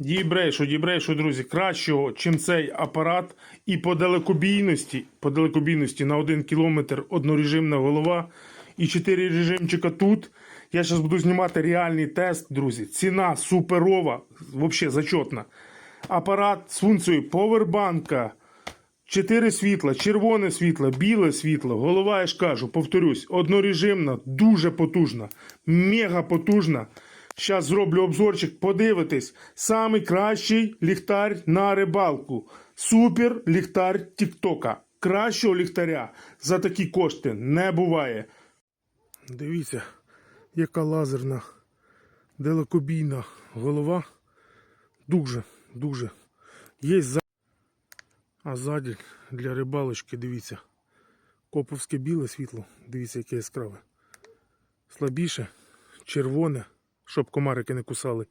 Дібрейшу, дібрейшу, друзі, кращого, чим цей апарат, і по далекобійності, по далекобійності на 1 кілометр однорежимна голова і 4 режимчика тут. Я зараз буду знімати реальний тест, друзі. Ціна суперова, взагалі зачетна. Апарат з функцією повербанка. Чотири світла, червоне світло, біле світло, голова, я ж кажу, повторюсь, однорежимна, дуже потужна, мега потужна. Зараз зроблю обзорчик, подивитись. Самий кращий ліхтар на рибалку. Супер ліхтар Тіктока. Кращого ліхтаря за такі кошти не буває. Дивіться, яка лазерна, далекобійна голова. Дуже, дуже. Є за. А ззаді для рибалочки, дивіться. Коповське біле світло, дивіться, яке яскраве. Слабіше, червоне, щоб комарики не кусали.